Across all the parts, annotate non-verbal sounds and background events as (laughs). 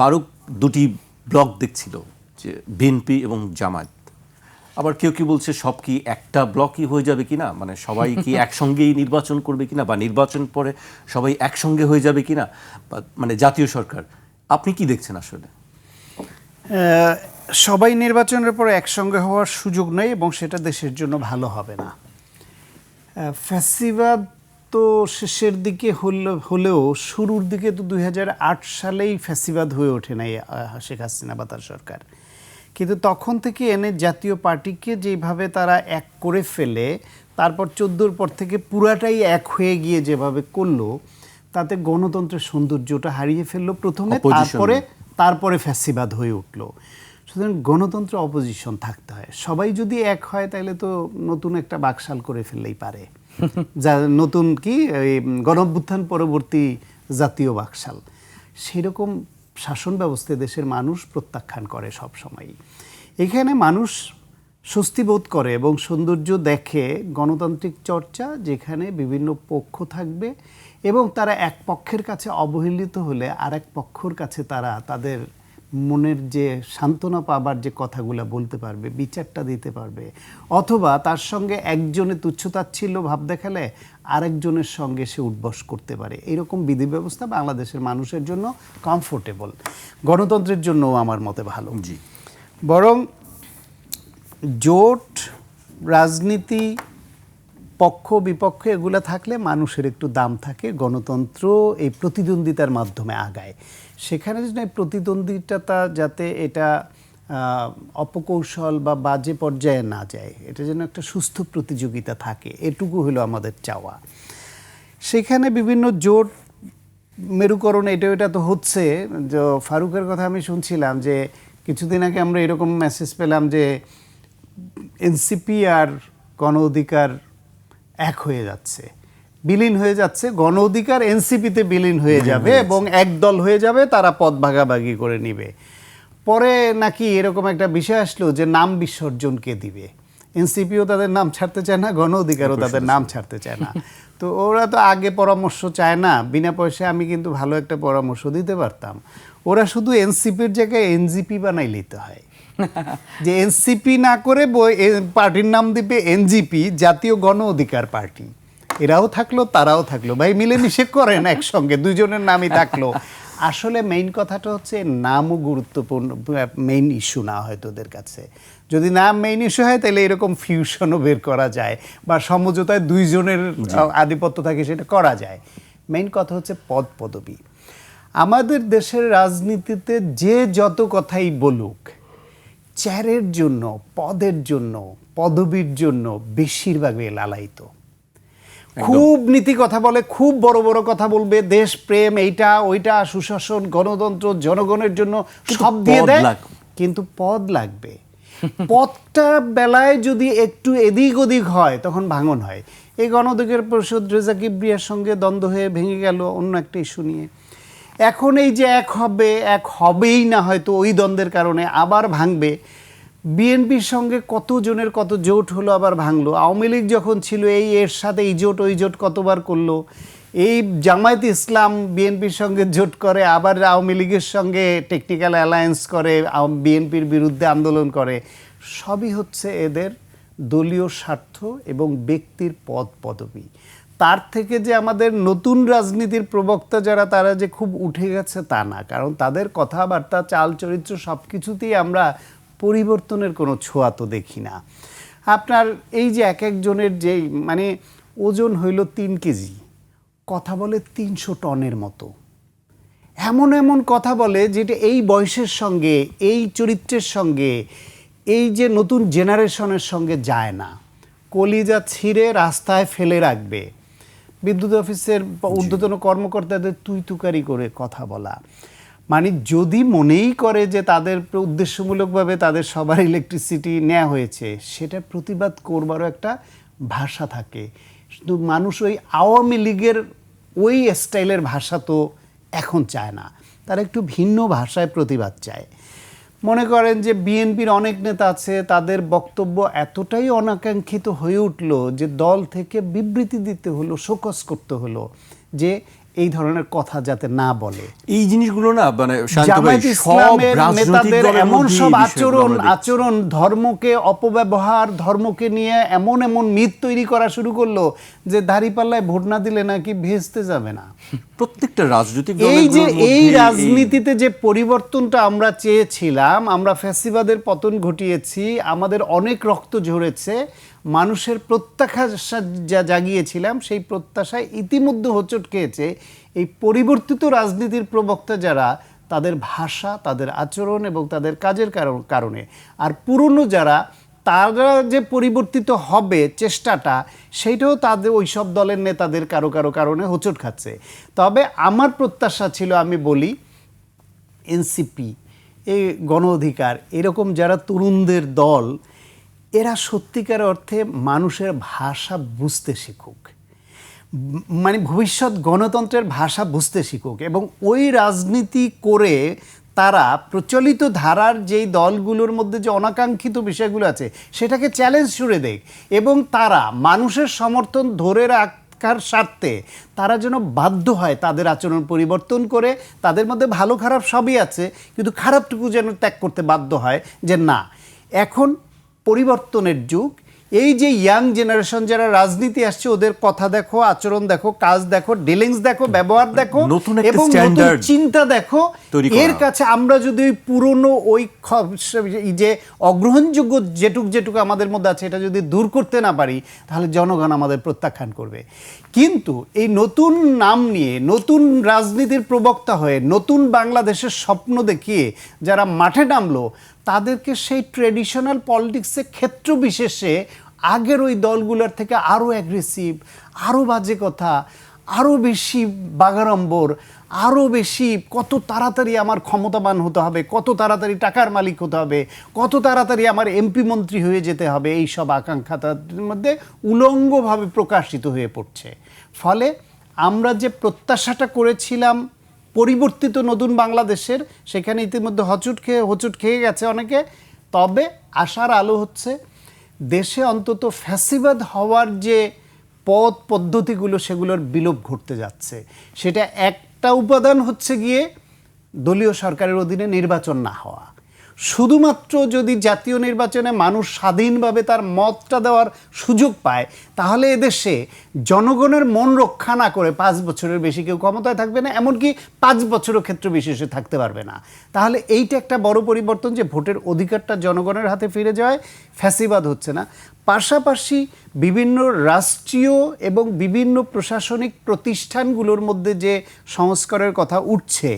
ফারুক দুটি ব্লক দেখছিল যে বিএনপি এবং জামায়াত। আবার কেউ কি বলছে সব কি একটা ব্লকই হয়ে যাবে কিনা? মানে সবাই কি (laughs) একসঙ্গেই নির্বাচন করবে কিনা? বা নির্বাচন পরে সবাই একসঙ্গে হয়ে যাবে কিনা? বা মানে জাতীয় সরকার আপনি কি দেখছেন আসলে? সবাই নির্বাচনের পর একসঙ্গে হওয়ার সুযোগ নেই এবং সেটা দেশের জন্য ভালো হবে না। ফ্যাসিবাদ তো শেষের দিকে হলেও শুরুর দিকে তো দুই হাজার আট সালেই ফ্যাসিবাদ হয়ে ওঠে নাই আহ, শেখ হাসিনা বা তার সরকার। কিন্তু তখন থেকে এনে জাতীয় পার্টিকে যেভাবে তারা এক করে ফেলে তারপর চোদ্দোর পর থেকে পুরাটাই এক হয়ে গিয়ে যেভাবে করল তাতে গণতন্ত্রের সৌন্দর্যটা হারিয়ে ফেলল প্রথমে. তারপরে তারপরে ফ্যাসিবাদ হয়ে উঠল। সুতরাং গণতন্ত্র অপোজিশন থাকতে হয়। সবাই যদি এক হয় তাহলে তো নতুন একটা বাকশাল করে ফেললেই পারে। যা নতুন কি, এই গণঅভ্যুত্থান পরবর্তী জাতীয় বাকশাল। সেরকম শাসন ব্যবস্থায় দেশের মানুষ প্রত্যাখ্যান করে সব সময়ই। এখানে মানুষ স্বস্তি বোধ করে এবং সৌন্দর্য দেখে গণতান্ত্রিক চর্চা, যেখানে বিভিন্ন পক্ষ থাকবে এবং তারা এক পক্ষের কাছে অবহেলিত হলে আর এক পক্ষর কাছে তারা তাদের মনের যে সান্ত্বনা পাবার যে কথাগুলো বলতে পারবে বিচারটা দিতে পারবে অথবা তার সঙ্গে একজনে তুচ্ছতাচ্ছিল্য ভাব দেখালে আরেকজনের সঙ্গে সে উদ্বস করতে পারে। এরকম বিধি ব্যবস্থা বাংলাদেশের মানুষের জন্য কমফোর্টেবল গণতন্ত্রের জন্যও আমার মতে ভালো। জি। বরং জোট রাজনীতি পক্ষ, বিপক্ষ এগুলো থাকলে মানুষের একটু দাম থাকে, গণতন্ত্র এই প্রতিদ্বন্দ্বিতার মাধ্যমে আগায়। সেখানে যেন এই প্রতিদ্বন্দ্বিতা যাতে এটা অপকৌশল বা বাজে পর্যায়ে না যায়, এটা যেন একটা সুস্থ প্রতিযোগিতা থাকে, এটুকু হলো আমাদের চাওয়া। সেখানে বিভিন্ন জোট মেরুকরণ এটা এটা তো হচ্ছে, যে ফারুকের কথা আমি শুনছিলাম যে কিছুদিন আগে আমরা এরকম মেসেজ পেলাম যে এনসিপি আর গণ অধিকার এক হয়ে যাচ্ছে। বিলীন হয়ে যাচ্ছে গণ অধিকার এনসিপিতে বিলীন হয়ে যাবে এবং একদল হয়ে যাবে তারা পদ ভাগাভাগি করে নিবে। পরে নাকি এরকম একটা বিষয় আসলো যে নাম বিসর্জন কে দিবে? এনসিপিও তাদের নাম ছাড়তে চায় না গণ অধিকারও তাদের নাম ছাড়তে চায় না। তো ওরা তো আগে পরামর্শ চায় না বিনা পয়সায় আমি কিন্তু ভালো একটা পরামর্শ দিতে পারতাম। ওরা শুধু এনসিপির জায়গায় এনজিপি বানাই নিতে হয়। (laughs) যে এনসিপি না করে পার্টির নাম দিবে এনজিপি জাতীয় গণ অধিকার পার্টি। এরাও থাকল তারাও থাকল। ভাই মিলেমিশে করেন একসঙ্গে দুজনের নামই থাকল। আসলে মেইন কথাটা হচ্ছে নামও গুরুত্বপূর্ণ মেইন ইস্যু না হয় তোদের কাছে। যদি নাম মেইন ইস্যু হয় তাহলে এরকম ফিউশনও বের করা যায় বা সমঝোতায় দুইজনের আধিপত্য থাকে সেটা করা যায়। মেইন কথা হচ্ছে পদ পদবি। আমাদের দেশের রাজনীতিতে যে যত কথাই বলুক চেয়ারের জন্য পদের জন্য পদবীর জন্য বেশিরভাগই লালায়িত খুব নীতি কথা বলে খুব বড় বড় কথা বলবে দেশ প্রেম এইটা ওইটা সুশাসন গণতন্ত্র জনগণের জন্য সব দিয়ে দেয়। কিন্তু পদ লাগবে। পদটা বেলায় যদি একটু এদিক ওদিক হয় তখন ভাঙন হয়। এই গণঅধিকার পরিষদ রেজা কিবরিয়ার সঙ্গে দ্বন্দ্ব হয়ে ভেঙে গেল অন্য একটা ইস্যু নিয়ে। এখন এই যে এক হবে, এক হবেই না হয়তো ওই দ্বন্দ্বের কারণে আবার ভাঙবে। বিএনপির সঙ্গে কতজনের কত জোট হলো আবার ভাঙলো? আওয়ামী লীগ যখন ছিল, এই এর সাথে এই জোট, ওই জোট কতবার করল? এই জামায়াত ইসলাম বিএনপির সঙ্গে জোট করে, আবার আওয়ামী লীগের সঙ্গে টেকনিক্যাল অ্যালায়েন্স করে বিএনপির বিরুদ্ধে আন্দোলন করে। সবই হচ্ছে এদের দলীয় স্বার্থ এবং ব্যক্তির পদ পদবি তার থেকে যে আমাদের নতুন রাজনীতির প্রবক্তা যারা, তারা যে খুব উঠে গেছে তা না। কারণ তাদের কথাবার্তা চাল চরিত্র সব কিছুতেই আমরা পরিবর্তনের কোনো ছোঁয়া তো দেখি না। আপনার এই যে এক একজনের যেই মানে ওজন হইল তিন কেজি, কথা বলে তিনশো টনের মতো। এমন এমন কথা বলে যেটা এই বয়সের সঙ্গে, এই চরিত্রের সঙ্গে, এই যে নতুন জেনারেশনের সঙ্গে যায় না। কলিজা ছিঁড়ে রাস্তায় ফেলে রাখবে। বিদ্যুৎ অফিসের ঊর্ধ্বতন কর্মকর্তাদের তুই তুকারি করে কথা বলা। মানে যদি মনেই করে যে তাদের উদ্দেশ্যমূলকভাবে তাদের সবার ইলেকট্রিসিটি নেওয়া হয়েছে সেটা প্রতিবাদ করবারও একটা ভাষা থাকে। শুধু মানুষ ওই আওয়ামী লীগের ওই স্টাইলের ভাষা তো এখন চায় না। তারা একটু ভিন্ন ভাষায় প্রতিবাদ চায়। মনে করেন যে বিএনপির অনেক নেতা আছে তাদের বক্তব্য এতটাই অনাকাঙ্ক্ষিত হয়ে উঠল যে দল থেকে বিবৃতি দিতে হলো শোকস করতে হলো যে এই ধরনের কথা যাতে না বলে। এই জিনিসগুলো না মানে জামায়াত ইসলামের নেতাদের এমন সব আচরণ আচরণ ধর্মকে অপব্যবহার ধর্মকে নিয়ে এমন এমন মিথ তৈরি করা শুরু করল যে দাঁড়িপাল্লায় ভোট না দিলে নাকি ভেস্তে যাবে না। প্রত্যেকটা রাজনৈতিক এই যে এই রাজনীতিতে যে পরিবর্তনটা আমরা চেয়েছিলাম আমরা ফ্যাসিবাদের পতন ঘটিয়েছি আমাদের অনেক রক্ত ঝরেছে মানুষের প্রত্যাশা যা জাগিয়েছিলাম সেই প্রত্যাশায় ইতিমধ্যে হোঁচট খেয়েছে। এই পরিবর্তিত রাজনীতির প্রবক্তা যারা তাদের ভাষা তাদের আচরণ এবং তাদের কাজের কারণ- কারণে। আর পুরনো যারা তারা যে পরিবর্তিত হবে চেষ্টাটা, সেইটাও তাদের ওই সব দলের নেতাদের কারও কারও কারণে হোঁচট খাচ্ছে। তবে আমার প্রত্যাশা ছিল আমি বলি এনসিপি এই গণ অধিকার, এরকম যারা তরুণদের দল, এরা সত্যিকার অর্থে মানুষের ভাষা বুঝতে শিখুক। মানে ভবিষ্যৎ গণতন্ত্রের ভাষা বুঝতে শিখুক এবং ওই রাজনীতি করে তারা প্রচলিত ধারার যেই দলগুলোর মধ্যে যে অনাকাঙ্ক্ষিত বিষয়গুলো আছে, সেটাকে চ্যালেঞ্জ ছুড়ে দেখ এবং তারা মানুষের সমর্থন ধরে রাখার স্বার্থে তারা যেন বাধ্য হয় তাদের আচরণ পরিবর্তন করে। তাদের মধ্যে ভালো খারাপ সবই আছে, কিন্তু খারাপটুকু যেন ত্যাগ করতে বাধ্য হয় যে না, এখন পরিবর্তনের যুগ এই যে ইয়াং জেনারেশন যারা রাজনীতি আসছে ওদের কথা দেখো আচরণ দেখো কাজ দেখো ডিলিংস দেখো ব্যবহার দেখো এবং নতুন চিন্তা দেখো এর কাছে আমরা যদি ওই পুরনো ওই যে অগ্রহণযোগ্য যেটুক যেটুকু আমাদের মধ্যে আছে এটা যদি দূর করতে না পারি তাহলে জনগণ আমাদের প্রত্যাখ্যান করবে। কিন্তু এই নতুন নাম নিয়ে নতুন রাজনীতির প্রবক্তা হয়ে নতুন বাংলাদেশের স্বপ্ন দেখিয়ে যারা মাঠে নামলো তাদেরকে সেই ট্রেডিশনাল পলিটিক্সের ক্ষেত্র বিশেষে আগের ওই দলগুলোর থেকে আরও অ্যাগ্রেসিভ আরও বাজে কথা আরও বেশি বাগাড়ম্বর আরও বেশি কত তাড়াতাড়ি আমার ক্ষমতাবান হতে হবে, কত তাড়াতাড়ি টাকার মালিক হতে হবে, কত তাড়াতাড়ি আমার এমপি মন্ত্রী হয়ে যেতে হবে, এই সব আকাঙ্ক্ষা তাদের মধ্যে উলঙ্গভাবে প্রকাশিত হয়ে পড়ছে। ফলে আমরা যে প্রত্যাশাটা করেছিলাম পরিবর্তিত নতুন বাংলাদেশের, সেখানে ইতিমধ্যে হচুট খেয়ে হচুট খেয়ে গেছে অনেকে। তবে আশার আলো হচ্ছে, দেশে অন্তত ফ্যাসিবাদ হওয়ার যে পথ পদ্ধতিগুলো, সেগুলোর বিলোপ ঘটতে যাচ্ছে। সেটা একটা উপাদান হচ্ছে গিয়ে দলীয় সরকারের অধীনে নির্বাচন না হওয়া। শুধুমাত্র যদি জাতীয় নির্বাচনে মানুষ স্বাধীনভাবে তার মতটা দেওয়ার সুযোগ পায়, তাহলে এদেশে জনগণের মন রক্ষা না করে পাঁচ বছরের বেশি কেউ ক্ষমতায় থাকবে না, এমনকি পাঁচ বছরও ক্ষেত্র বিশেষে থাকতে পারবে না। তাহলে এইটা একটা বড় পরিবর্তন যে ভোটের অধিকারটা জনগণের হাতে ফিরে যায়, ফ্যাসিবাদ হচ্ছে না। পাশাপাশি বিভিন্ন রাষ্ট্রীয় এবং বিভিন্ন প্রশাসনিক প্রতিষ্ঠানগুলোর মধ্যে যে সংস্কারের কথা উঠছে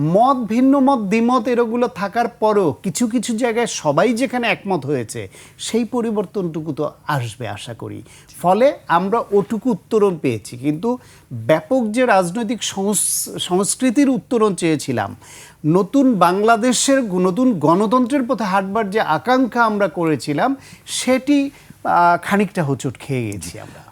মত, ভিন্ন মত, দ্বিমত এরগুলো থাকার পরও কিছু কিছু জায়গায় সবাই যেখানে একমত হয়েছে, সেই পরিবর্তনটুকু তো আসবে, আশা করি। ফলে আমরা ওটুকু উত্তরণ পেয়েছি। কিন্তু ব্যাপক যে রাজনৈতিক সংস- সংস্কৃতির উত্তরণ চেয়েছিলাম, নতুন বাংলাদেশের নতুন গণতন্ত্রের পথে হাঁটবার যে আকাঙ্ক্ষা আমরা করেছিলাম, সেটি খানিকটা হোঁচট খেয়ে গেছি আমরা।